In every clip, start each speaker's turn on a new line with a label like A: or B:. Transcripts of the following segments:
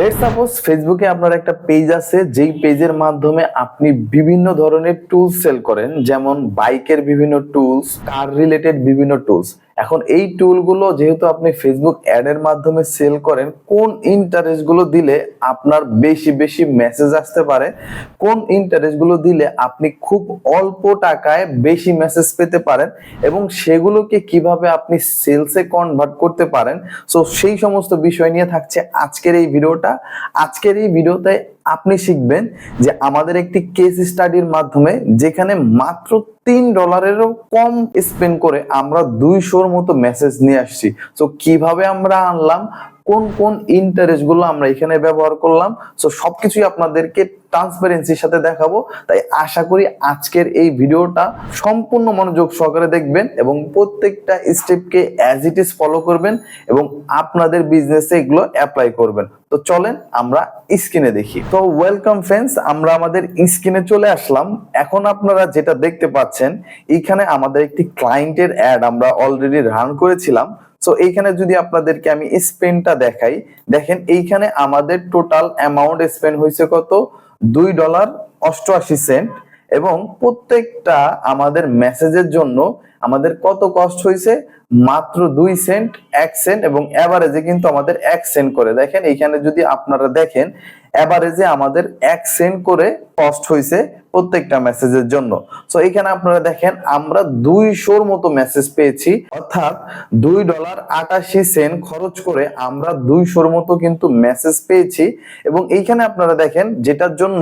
A: Late suppose ফেসবুকে আপনার একটা পেজ আছে, যেই পেজের মাধ্যমে আপনি বিভিন্ন ধরনের টুলস সেল করেন, যেমন বাইকের বিভিন্ন টুলস কার রিলেটেড বিভিন্ন টুলস এখন এই টুলগুলো যেহেতু আপনি ফেসবুক অ্যাডের মাধ্যমে সেল করেন, কোন ইন্টারেস্টগুলো দিলে আপনার বেশি বেশি মেসেজ আসতে পারে? কোন ইন্টারেস্টগুলো দিলে আপনি খুব অল্প টাকায় বেশি মেসেজ পেতে পারেন? এবং সেগুলোকে কীভাবে আপনি সেলসে কনভার্ট করতে পারেন? সো সেই সমস্ত বিষয় নিয়ে থাকছে আজকের এই ভিডিওটা। আজকের এই ভিডিওতে আপনি শিখবেন যে আমাদের একটি কেস স্টাডির মাধ্যমে যেখানে মাত্র তিন ডলারেরও কম স্পেন্ড করে আমরা দুইশোর মতো মেসেজ নিয়ে আসছি। তো কীভাবে আমরা আনলাম? কোন কোন ইন্টারেস্টগুলো আমরা এখানে ব্যবহার করলাম। সো সবকিছুই আপনাদেরকে ট্রান্সপারেন্সির সাথে দেখাবো। তাই আশা করি আজকের এই ভিডিওটা সম্পূর্ণ মনোযোগ সহকারে দেখবেন এবং প্রত্যেকটা স্টেপকে অ্যাজ ইট ইজ ফলো করবেন এবং আপনাদের বিজনেসে এগুলো অ্যাপ্লাই করবেন। তো চলেন আমরা স্ক্রিনে দেখি। তো ওয়েলকাম ফ্রেন্ডস আমরা আমাদের স্ক্রিনে চলে আসলাম। এখন আপনারা যেটা দেখতে পাচ্ছেন, এখানে আমাদের একটি ক্লায়েন্টের অ্যাড আমরা অলরেডি রান করেছিলাম। সো এইখানে যদি আপনাদেরকে আমি স্পেনটা দেখাই, দেখেন এইখানে আমাদের টোটাল অ্যামাউন্ট স্পেন্ড হয়েছে কত? দুই ডলার অষ্টআশি সেন্ট এবং প্রত্যেকটা আমাদের মেসেজের জন্য আমাদের কত কষ্ট হয়েছে? মাত্র দুই সেন্ট, এক সেন্ট এবং অ্যাভারেজে কিন্তু আমাদের এক সেন্ট করে। দেখেন এইখানে যদি আপনারা দেখেন অ্যাভারেজে আমাদের এক সেন্ট করে কস্ট হয়েছে প্রত্যেকটা মেসেজের জন্য। সো এখানে আপনারা দেখেন, আমরা দুইশোর মতো মেসেজ পেয়েছি। অর্থাৎ দুই ডলার আটাশি সেন্ট খরচ করে আমরা দুইশোর মতো কিন্তু মেসেজ পেয়েছি। এবং এইখানে আপনারা দেখেন, যেটার জন্য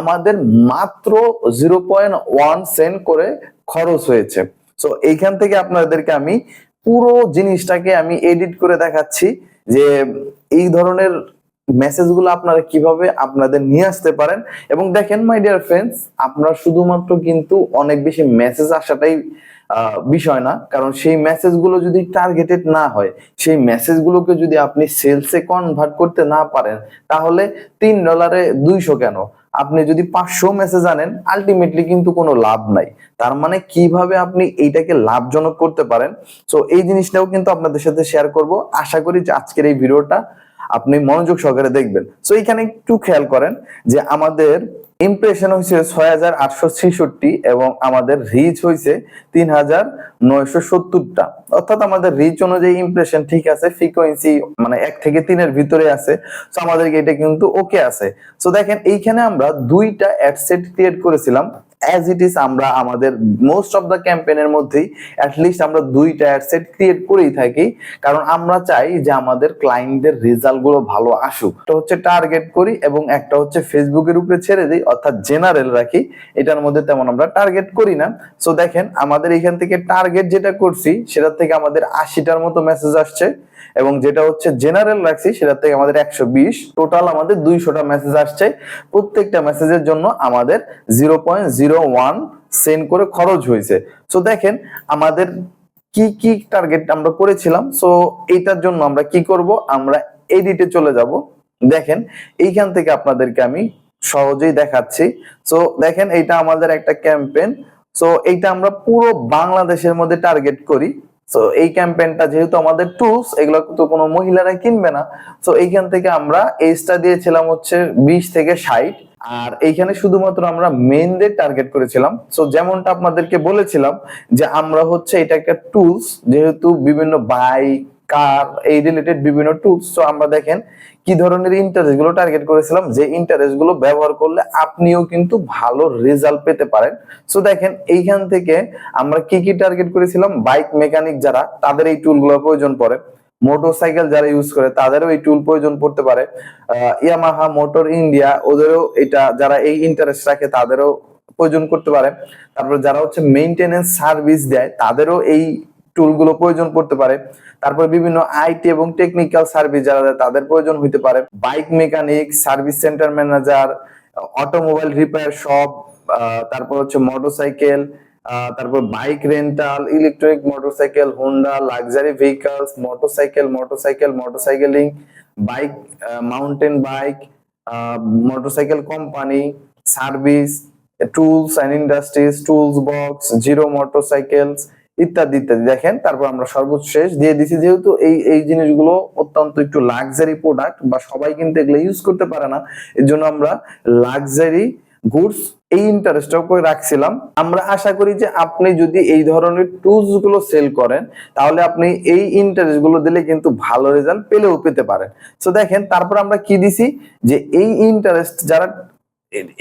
A: আমাদের মাত্র জিরো পয়েন্ট ওয়ান সেন্ট করে খরচ হয়েছে। সো এইখান থেকে আপনাদেরকে আমি পুরো জিনিসটাকে আমি এডিট করে দেখাচ্ছি যে এই ধরনের মেসেজগুলো আপনারা কীভাবে আপনাদের নিয়ে আসতে পারেন। এবং দেখেন মাই ডিয়ার ফ্রেন্ডস আপনারা শুধুমাত্র কিন্তু অনেক বেশি মেসেজ আসাটাই বিষয় না। কারণ সেই মেসেজগুলো যদি টার্গেটেড না হয়, সেই মেসেজগুলোকে যদি আপনি সেলসে কনভার্ট করতে না পারেন, তাহলে তিন ডলারে দুইশো কেন? আপনি যদি পাঁচশো মেসেজ আনেন আলটিমেটলি কিন্তু কোনো লাভ নাই। তার মানে কীভাবে আপনি এইটাকে লাভজনক করতে পারেন? সো এই জিনিসটাও কিন্তু আপনাদের সাথে শেয়ার করব। আশা করি যে আজকের এই ভিডিওটা আপনি মনোযোগ সহকারে দেখবেন। সো এখানে একটু খেয়াল করেন যে আমাদের ইমপ্রেশন হয়েছে ছয় হাজার আটশো ছেষট্টি এবং আমাদের রিচ হয়েছে তিন হাজার নয়শো সত্তরটা। অর্থাৎ আমাদের রিচ অনুযায়ী ইমপ্রেশন ঠিক আছে ফ্রিকোয়েন্সি মানে এক থেকে তিনের ভিতরে আছে তো আমাদেরকে এটা কিন্তু ওকে আছে। তো দেখেন, এইখানে আমরা দুইটা অ্যাডসেট ক্রিয়েট করেছিলাম। অ্যাজ ইট ইজ আমরা আমাদের মোস্ট অফ দ্য ক্যাম্পেইনের মধ্যেই অ্যাটলিস্ট আমরা দুইটা অ্যাডসেট ক্রিয়েট করেই থাকি। কারণ আমরা চাই যে আমাদের ক্লায়েন্টদের রেজাল্টগুলো ভালো আসুক। তো হচ্ছে টার্গেট করি এবং একটা হচ্ছে ফেসবুকের উপরে ছেড়ে দিই, অর্থাৎ জেনারেল রাখি। এটার মধ্যে তেমন আমরা টার্গেট করি না। সো দেখেন, আমাদের এখান থেকে টার্গেট যেটা করছি, সেটার থেকে আমাদের আশিটার মতো মেসেজ আসছে। এবং যেটা হচ্ছে জেনারেল রাখছি, সেটার থেকে আমাদের একশো বিশ। টোটাল আমাদের দুইশোটা মেসেজ আসছে। প্রত্যেকটা মেসেজের জন্য আমাদের zero point zero one send করে খরচ হয়েছে। সো দেখেন, আমাদের কি কি টার্গেট আমরা করেছিলাম সো এইটার জন্য আমরা কি করব, আমরা এডিটে চলে যাব। দেখেন, এইখান থেকে আপনাদেরকে আমি সহজেই দেখাচ্ছি। সো দেখেন, এইটা আমাদের একটা ক্যাম্পেইন সো এইটা আমরা পুরো বাংলাদেশের মধ্যে টার্গেট করি। সো এই ক্যাম্পেইনটা যেহেতু আমাদের টুলস এগুলো তো কোনো মহিলারা কিনবে না। সো এইখান থেকে আমরা এজটা দিয়েছিলাম হচ্ছে বিশ থেকে ষাট। আর এইখানে শুধুমাত্র আমরা মেনদের টার্গেট করেছিলাম। সো যেমনটা আপনাদেরকে বলেছিলাম যে আমরা হচ্ছে এটা একটা টুলস যেহেতু বিভিন্ন বাইক কার, এই রিলেটেড বিভিন্ন টুলস তো আমরা দেখেন কি ধরনের ইন্টারেস্টগুলো টার্গেট করেছিলাম, যে ইন্টারেস্টগুলো ব্যবহার করলে আপনিও কিন্তু ভালো রেজাল্ট পেতে পারেন। সো দেখেন, এইখান থেকে আমরা কি কি টার্গেট করেছিলাম? বাইক মেকানিক যারা, তাদের এই টুল টুলগুলো প্রয়োজন পড়ে। মোটরসাইকেল যারা ইউজ করে, তাদেরও এই টুল প্রয়োজন পড়তে পারে। ইয়ামাহা মোটর ইন্ডিয়া ওদেরও এটা যারা এই ইন্টারেস্ট রাখে, তাদেরও প্রয়োজন করতে পারে। তারপর যারা হচ্ছে মেইনটেনেন্স সার্ভিস দেয়, তাদেরও এই টুলগুলো প্রয়োজন পড়তে পারে। তারপর বিভিন্ন আইটি এবং টেকনিক্যাল সার্ভিস যারা তাদের প্রয়োজন হইতে পারে। Bike mechanic service centre manager automobile repair shop তারপর হচ্ছে মোটরসাইকেল তারপর bike rental electric motorcycle Honda luxury vehicles motorcycle motorcycle motorcycling bike mountain bike motorcycle company service tools and industries tools box zero motorcycles ইত্যাদি ইত্যাদি। দেখেন, তারপর আমরা সর্বশেষ দিয়ে দিছি যেহেতু এই এই জিনিসগুলো অত্যন্ত একটু লাক্সারি প্রোডাক্ট বা সবাই কিন্তু এগুলো ইউজ করতে পারে না এর জন্য আমরা লাক্সারি গুডস এই ইন্টারেস্টটাও করে রাখছিলাম। আমরা আশা করি যে আপনি যদি এই ধরনের টুলসগুলো সেল করেন, তাহলে আপনি এই ইন্টারেস্টগুলো দিলে কিন্তু ভালো রেজাল্ট পেলেও পেতে পারেন। তো দেখেন, তারপর আমরা কি দিছি? যে এই ইন্টারেস্ট যারা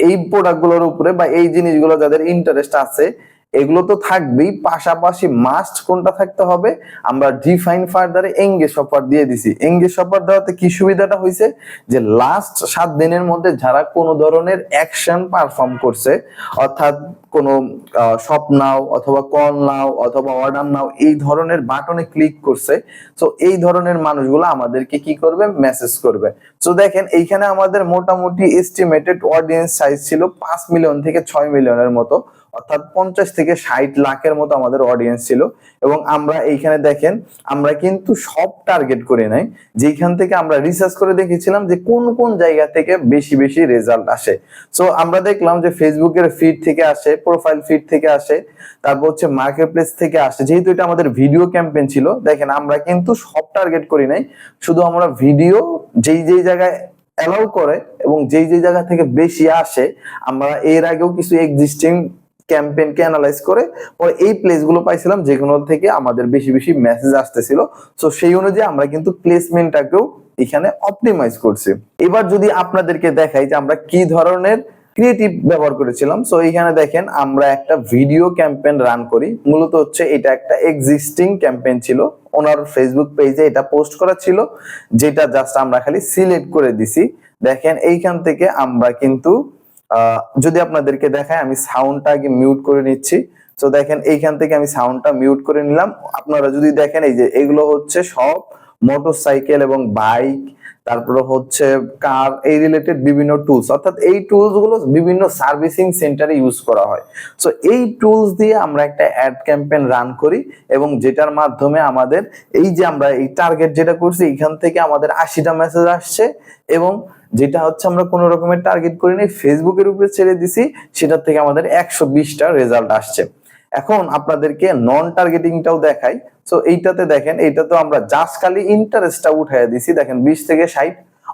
A: এই প্রোডাক্টগুলোর উপরে বা এই জিনিসগুলো যাদের ইন্টারেস্ট আছে এগুলো তো থাকবেই, পাশাপাশি মাস্ট কোনটা থাকতে হবে? আমরা ডিফাইন ফার্দারে এঙ্গেজ অফার দিয়ে দিছি। এঙ্গেজ অফার দেওয়াতে কি সুবিধাটা হয়েছে যে লাস্ট সাত দিনের মধ্যে যারা কোনো ধরনের অ্যাকশন পারফর্ম করছে, অর্থাৎ কোনো শপ নাও অথবা কল নাও অথবা অর্ডার নাও এই ধরনের বাটনে ক্লিক করছে তো এই ধরনের মানুষগুলো আমাদেরকে কি করবে? মেসেজ করবে। তো দেখেন, এইখানে আমাদের মোটামুটি এস্টিমেটেড অডিয়েন্স সাইজ ছিল পাঁচ মিলিয়ন থেকে ছয় মিলিয়নের মতো। অর্থাৎ পঞ্চাশ থেকে ষাট লাখের মতো আমাদের অডিয়েন্স ছিল। এবং আমরা এইখানে দেখেন, আমরা কিন্তু সব টার্গেট করে নাই। যেখান থেকে আমরা রিসার্চ করে দেখেছিলাম যে কোন কোন জায়গা থেকে বেশি বেশি রেজাল্ট আসে। সো আমরা দেখলাম যে ফেসবুকের ফিড থেকে আসে প্রোফাইল ফিড থেকে আসে, তারপর হচ্ছে মার্কেট প্লেস থেকে আসে। যেহেতু এটা আমাদের ভিডিও ক্যাম্পেইন ছিল, দেখেন আমরা কিন্তু সব টার্গেট করি নাই। শুধু আমরা ভিডিও যেই যেই জায়গায় অ্যালাউ করে এবং যেই যেই জায়গা থেকে বেশি আসে, আমরা এর আগেও কিছু এক্সিস্টিং ক্যাম্পেইনকে অ্যানালাইজ করে পরে এই প্লেসগুলো পাইছিলাম যেগুলো থেকে আমাদের বেশি বেশি মেসেজ আসতেছিল। সো সেই অনুযায়ী আমরা কিন্তু প্লেসমেন্টটাকেও এখানে অপটিমাইজ করছি। এবার যদি আপনাদেরকে দেখাই যে আমরা কি ধরনের ক্রিয়েটিভ ব্যবহার করেছিলাম। সো এখানে দেখেন আমরা একটা ভিডিও ক্যাম্পেইন রান করি। মূলত হচ্ছে এটা একটা এক্সিস্টিং ক্যাম্পেইন ছিল। ওনার ফেসবুক পেজে এটা পোস্ট করা ছিল, যেটা জাস্ট আমরা খালি সিলেক্ট করে দিছি। দেখেন এইখান থেকে আমরা কিন্তু যদি আপনাদেরকে দেখায়, আমি সাউন্ডটা আগে মিউট করে নিচ্ছি। তো দেখেন, এইখান থেকে আমি সাউন্ডটা মিউট করে নিলাম। আপনারা যদি দেখেন, এই যে এগুলো হচ্ছে সব মোটরসাইকেল এবং বাইক তারপরে হচ্ছে কার, এই রিলেটেড বিভিন্ন টুলস অর্থাৎ এই টুলসগুলো বিভিন্ন সার্ভিসিং সেন্টারে ইউজ করা হয়। সো এই টুলস দিয়ে আমরা একটা অ্যাড ক্যাম্পেইন রান করি এবং যেটার মাধ্যমে আমাদের এই যে আমরা এই টার্গেট যেটা করছি, এখান থেকে আমাদের আশিটা মেসেজ আসছে এবং যেটা হচ্ছে আমরা কোনো রকমের টার্গেট করিনি ফেসবুকের উপরে ছেড়ে দিছি, সেটার থেকে আমাদের একশো বিশটা রেজাল্ট আসছে। এখন আপনাদেরকে নন টার্গেটিংটাও দেখাই। সো এইটাতে দেখেন, এইটা তো আমরা জাস্ট খালি ইন্টারেস্টটা উঠাইয়া দিছি। দেখেন, বিশ থেকে ষাট,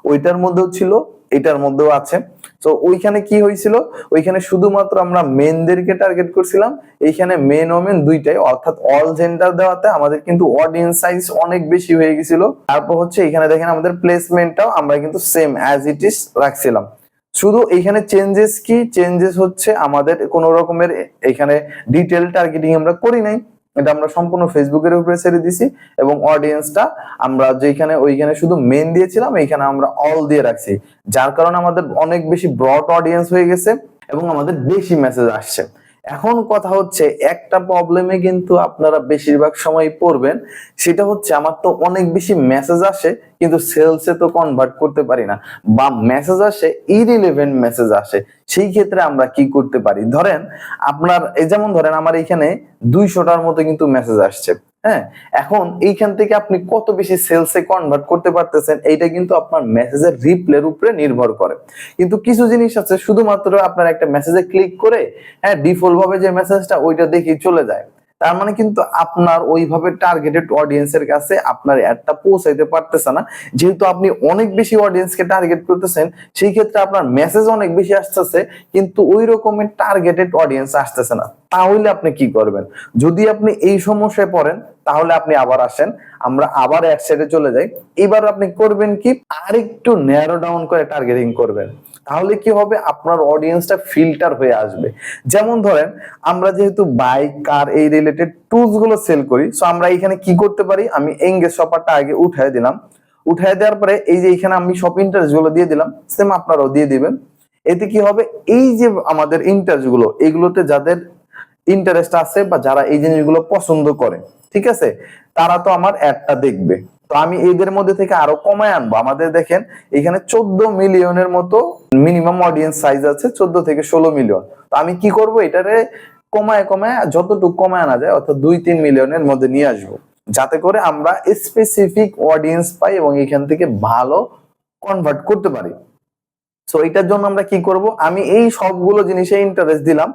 A: ওইটার মধ্যেও ছিল, এটার মধ্যেও আছে। তো ওইখানে কি হয়েছিল? ওইখানে শুধুমাত্র আমরা মেনদেরকে টার্গেট করছিলাম। এইখানে মেন ওমেন দুইটাই। অর্থাৎ অল জেন্ডার দেওয়াতে আমাদের কিন্তু অডিয়েন্স সাইজ অনেক বেশি হয়ে গেছিল। তারপর হচ্ছে এখানে দেখেন, আমাদের প্লেসমেন্টটাও আমরা কিন্তু সেম অ্যাজ ইট ইজ রাখছিলাম। শুধু এইখানে চেঞ্জেস কি? চেঞ্জেস হচ্ছে আমাদের কোন রকমের এখানে ডিটেল টার্গেটিং আমরা করি নাই। এটা আমরা সম্পূর্ণ ফেসবুকের উপরে ছেড়ে দিছি এবং অডিয়েন্সটা আমরা যেখানে ওইখানে শুধু মেন দিয়েছিলাম, এইখানে আমরা অল দিয়ে রাখছি। যার কারণে আমাদের অনেক বেশি ব্রড অডিয়েন্স হয়ে গেছে এবং আমাদের বেশি মেসেজ আসছে। এখন কথা হচ্ছে, একটা প্রবলেমে কিন্তু আপনারা বেশিরভাগ সময় পড়বেন। সেটা হচ্ছে আমার তো অনেক বেশি মেসেজ আসে, কিন্তু সেলসে তো কনভার্ট করতে পারি না। বা মেসেজ আসে ইরিলেভেন্ট মেসেজ আসে। সেই ক্ষেত্রে আমরা কি করতে পারি? ধরেন, আপনার, এই যেমন ধরেন আমার এখানে দুইশোটার মতো কিন্তু মেসেজ আসছে। হ্যাঁ এখন এইখান থেকে আপনি কত বেশি সেলসে কনভার্ট করতে পারতেছেন, এইটা কিন্তু আপনার মেসেজের রিপ্লের উপরে নির্ভর করে। কিন্তু কিছু জিনিস আছে, শুধুমাত্র আপনার একটা মেসেজে ক্লিক করে হ্যাঁ ডিফল্ট ভাবে যে মেসেজটা ওইটা দেখে চলে যায়। তার মানে কিন্তু আপনার ওইভাবে টার্গেটেড অডিয়েন্সের কাছে আপনার অ্যাডটা পৌঁছাইতে পারতেছে না। যেহেতু আপনি অনেক বেশি অডিয়েন্সকে টার্গেট করতেছেন, সেই ক্ষেত্রে আপনার মেসেজ অনেক বেশি আসতেছে, কিন্তু ওই রকমের টার্গেটেড অডিয়েন্স আসতেছে না। তাহলে আপনি কি করবেন? যদি আপনি এই সমস্যায় পড়েন, তাহলে আপনি আবার আসেন, আমরা আবার এক সাইডে চলে যাই। এবার আপনি করবেন কি? আরেকটু ন্যারো ডাউন করে টার্গেটিং করবেন। তাহলে কি হবে? আপনার অডিয়েন্সটা ফিল্টার হয়ে আসবে। যেমন ধরেন, আমরা যেহেতু বাইক কার এই রিলেটেড টুলসগুলো সেল করি সো আমরা এখানে কি করতে পারি? আমি এঙ্গেজ শপারটা আগে উঠায় দিলাম। উঠায় দেওয়ার পরে এই যে এখানে আমি সব ইন্টারেস্টগুলো দিয়ে দিলাম সেম আপনারাও দিয়ে দিবেন। এতে কি হবে? এই যে আমাদের ইন্টারেস্টগুলো, এগুলোতে যাদের ইন্টারেস্ট আছে বা যারা এই জিনিসগুলো পছন্দ করে, ঠিক আছে? তারা তো আমার অ্যাডটা দেখবে। তো আমি এদের মধ্যে থেকে আরও কমায় আনব। আমাদের দেখেন, এখানে চোদ্দ মিলিয়নের মতো মিনিমাম অডিয়েন্স সাইজ আছে, চোদ্দ থেকে ষোলো মিলিয়ন। তো আমি কি করব? এটারে কমায় কমায় যতটুকু কমায় আনা যায়, অর্থাৎ দুই তিন মিলিয়নের মধ্যে নিয়ে আসব। যাতে করে আমরা স্পেসিফিক অডিয়েন্স পাই এবং এখান থেকে ভালো কনভার্ট করতে পারি। সো এটার জন্য আমরা কি করব? আমি এই সবগুলো জিনিসে ইন্টারেস্ট দিলাম।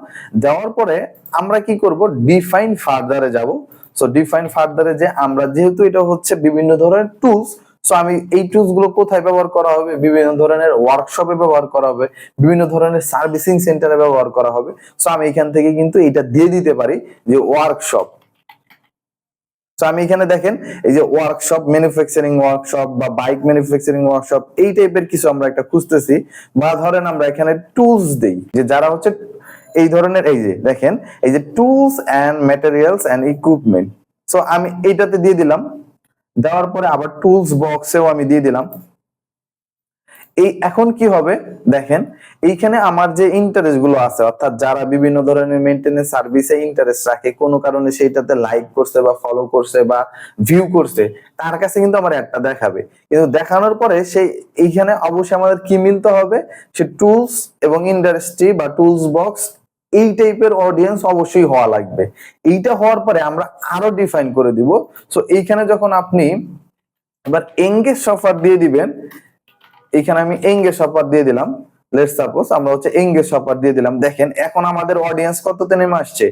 A: দেওয়ার পরে আমরা কি করব? ডিফাইন ফার্দারে যাব। সো ডিফাইন ফার্দারে যে আমরা যেহেতু এটা হচ্ছে বিভিন্ন ধরনের টুলস সো আমি এই টুলসগুলো কোথায় ব্যবহার করা হবে? বিভিন্ন ধরনের ওয়ার্কশপে ব্যবহার করা হবে, বিভিন্ন ধরনের সার্ভিসিং সেন্টারে ব্যবহার করা হবে। সো আমি এখান থেকে কিন্তু এটা দিয়ে দিতে পারি যে ওয়ার্কশপ তো আমি এখানে দেখেন, এই যে ওয়ার্কশপ ম্যানুফ্যাকচারিং ওয়ার্কশপ বা বাইক ম্যানুফ্যাকচারিং ওয়ার্কশপ এই টাইপের কিছু আমরা একটা খুঁজতেছি। বা ধরেন আমরা এখানে টুলস দেই, যে যারা হচ্ছে এই ধরনের, এই যে দেখেন, এই যে tools and materials and equipment so আমি এইটাতে দিয়ে দিলাম। দেওয়ার পরে আবার টুলস বক্সেও আমি দিয়ে দিলাম। এই এখন কি হবে? দেখেন, এইখানে আমার যে ইন্টারেস্টগুলো আছে, অর্থাৎ যারা বিভিন্ন ধরনের মেনটেনেন্স সার্ভিসে ইন্টারেস্ট রাখে, কোনো কারণে সেইটাতে লাইক করছে বা ফলো করছে বা ভিউ করছে, তার কাছে কিন্তু আমার একটা দেখাবে। কিন্তু দেখানোর পরে সেই, এইখানে অবশ্যই আমাদের কি মিলতে হবে? সে টুলস এবং ইন্ডাস্ট্রি বা টুলস বক্স এই টাইপের অডিয়েন্স অবশ্যই হওয়া লাগবে। এইটা হওয়ার পরে আমরা আরও ডিফাইন করে দিব। সো এইখানে যখন আপনি এবার এঙ্গেজ সফার দিয়ে দিবেন এখানে আমি এঙ্গেজ অফার দিয়ে দিলাম। লেটস সাপোজ আমরা হচ্ছে এঙ্গেজ অফার দিয়ে দিলাম। দেখেন, এখন আমাদের অডিয়েন্স কততে নেমে আসছে?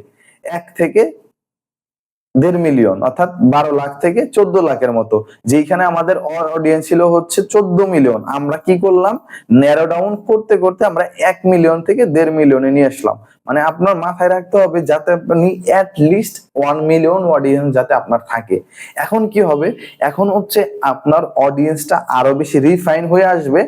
A: এক থেকে দেড় মিলিয়ন অর্থাৎ বারো লাখ থেকে চোদ্দ লাখের মতো। যেখানে আমাদের অডিয়েন্স ছিল হচ্ছে চোদ্দ মিলিয়ন আমরা কি করলাম? ন্যারো ডাউন করতে করতে আমরা এক মিলিয়ন থেকে দেড় মিলিয়নে নিয়ে আসলাম। মানে আপনার মাথায় রাখতে হবে যাতে আপনি at least one million audience যাতে আপনার থাকে। এখন কি হবে? এখন হচ্ছে আপনার অডিয়েন্সটা আরও বেশি রিফাইন হয়ে আসবে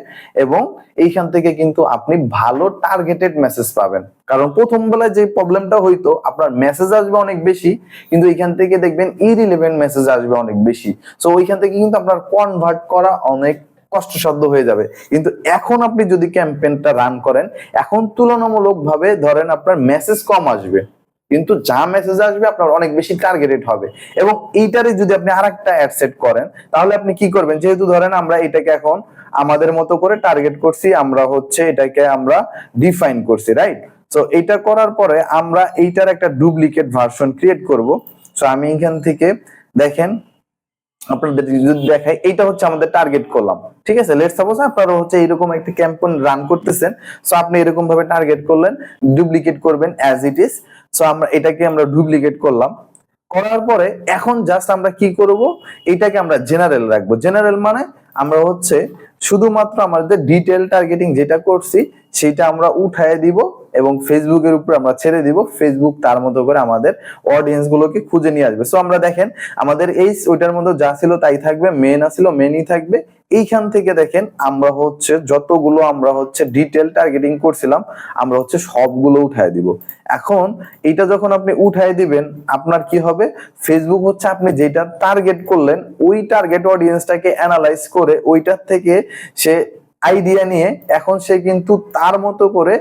A: এবং এইখান থেকে কিন্তু আপনি ভালো টার্গেটেড মেসেজ পাবেন। কারণ প্রথম বেলায় যে প্রবলেমটা হইতো, আপনার মেসেজ আসবে অনেক বেশি, কিন্তু এইখান থেকে দেখবেন ইরিলেভেন্ট মেসেজ আসবে অনেক বেশি। সো ওইখান থেকে কিন্তু আপনার কনভার্ট করা অনেক কষ্টসাধ্য হয়ে যাবে। কিন্তু এখন আপনি যদি ক্যাম্পেইনটা রান করেন, এখন তুলনামূলক ভাবে ধরেন আপনার মেসেজ কম আসবে। কিন্তু যা মেসেজ আসবে আপনার অনেক বেশি টার্গেটেড হবে। এবং এইটারে যদি আপনি আরেকটা অ্যাড সেট করেন, তাহলে আপনি কি করবেন? যেহেতু ধরেন আমরা এটাকে এখন আমাদের মতো করে টার্গেট করছি, আমরা হচ্ছে এটাকে আমরা ডিফাইন করছি রাইট সো এটা করার পরে আমরা এইটার একটা ডুপ্লিকেট ভার্সন ক্রিয়েট করব। সো আমি এখান থেকে দেখেন আপনাদের যদি দেখাই, এইটা হচ্ছে আমাদের টার্গেট করলাম ঠিক আছে? লেট সাপোজ আপনারা হচ্ছে এরকম একটা ক্যাম্পেইন রান করতেছেন সো আপনি এরকম ভাবে টার্গেট করলেন ডুপ্লিকেট করবেন অ্যাজ ইট ইজ সো আমরা এটাকে আমরা ডুপ্লিকেট করলাম। করার পরে এখন জাস্ট আমরা কি করব? এটাকে আমরা জেনারেল রাখব। জেনারেল মানে আমরা হচ্ছে শুধুমাত্র আমাদের ডিটেল টার্গেটিং যেটা করছি, সেটা আমরা উঠায় দিব। এবং ফেসবুকের উপর আমরা ছেড়ে দিব। ফেসবুক তার মতো করে আমাদের অডিয়েন্স গুলোকে খুঁজে নিয়ে আসবে। সো আমরা দেখেন, আমাদের এই ওইটার মধ্যে যা ছিল তাই থাকবে মেন আসছিল মেনই থাকবে। এইখান থেকে দেখেন, আমরা হচ্ছে যতগুলো আমরা হচ্ছে ডিটেল টার্গেটিং করছিলাম, আমরা হচ্ছে সবগুলো উঠায় দিব। এখন এটা যখন আপনি উঠায় দিবেন, আপনার কি হবে? ফেসবুক হচ্ছে আপনি যেটা টার্গেট করলেন, ওই টার্গেট অডিয়েন্সটাকে অ্যানালাইজ করে ওইটার থেকে সে আইডিয়া নিয়ে এখন সে কিন্তু তার মতো করে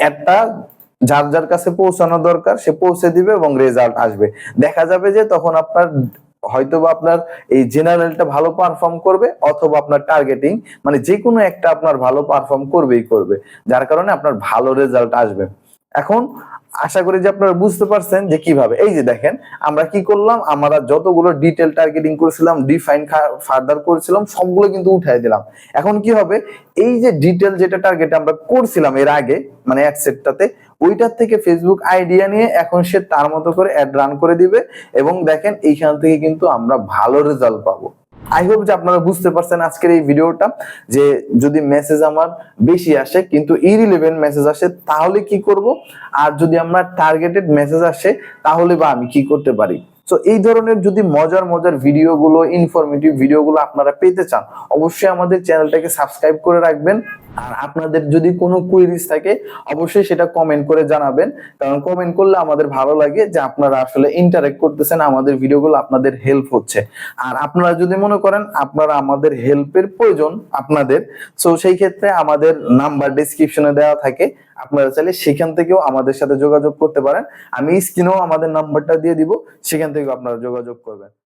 A: একটা যার যার কাছে পৌঁছানো দরকার, সে পৌঁছে দিবে এবং রেজাল্ট আসবে। দেখা যাবে যে তখন আপনার হয়তো বা আপনার এই জেনারেলটা ভালো পারফর্ম করবে অথবা আপনার টার্গেটিং মানে যে কোনো একটা আপনার ভালো পারফর্ম করবেই করবে। যার কারণে আপনার ভালো রেজাল্ট আসবে। এখন আশা করি যে আপনারা বুঝতে পারছেন যে কীভাবে। এই যে দেখেন, আমরা কি করলাম? আমরা যতগুলো ডিটেল টার্গেটিং করেছিলাম ডিফাইন ফার্দার করেছিলাম, সবগুলো কিন্তু উঠাই দিলাম। এখন কি হবে? এই যে ডিটেল যেটা টার্গেট আমরা করছিলাম এর আগে মানে এক সেটটাতে, ওইটার থেকে ফেসবুক আইডিয়া নিয়ে এখন সে তার মতো করে অ্যাড রান করে দিবে এবং দেখেন এইখান থেকে কিন্তু আমরা ভালো রেজাল্ট পাবো। আই হোপ যে আপনারা বুঝতে পারছেন আজকের এই ভিডিওটা, যে যদি মেসেজ আমার বেশি আসে, কিন্তু ইরিলেভেন্ট মেসেজ আসে, তাহলে কি করব? আর যদি আমার টার্গেটেড মেসেজ আসে, তাহলে বা আমি কি করতে পারি? তো এই ধরনের যদি মজার মজার ভিডিওগুলো ইনফরমেটিভ ভিডিওগুলো আপনারা পেতে চান, অবশ্যই আমাদের চ্যানেলটাকে সাবস্ক্রাইব করে রাখবেন। আর আপনাদের যদি কোনো কুইরিজ থাকে, অবশ্যই সেটা কমেন্ট করে জানাবেন। কারণ কমেন্ট করলে আমাদের ভালো লাগে যে আপনারা আসলে ইন্টারেক্ট করতেছেন, আমাদের ভিডিওগুলো আপনাদের হেল্প হচ্ছে। আর আপনারা যদি মনে করেন আপনারা আমাদের হেল্পের প্রয়োজন আপনাদের সো সেই ক্ষেত্রে আমাদের নাম্বার ডিসক্রিপশনে দেওয়া থাকে। আপনারা চাইলে সেখান থেকেও আমাদের সাথে যোগাযোগ করতে পারেন। আমি স্ক্রিনেও আমাদের নাম্বারটা দিয়ে দিব, সেখান থেকেও আপনারা যোগাযোগ করবেন।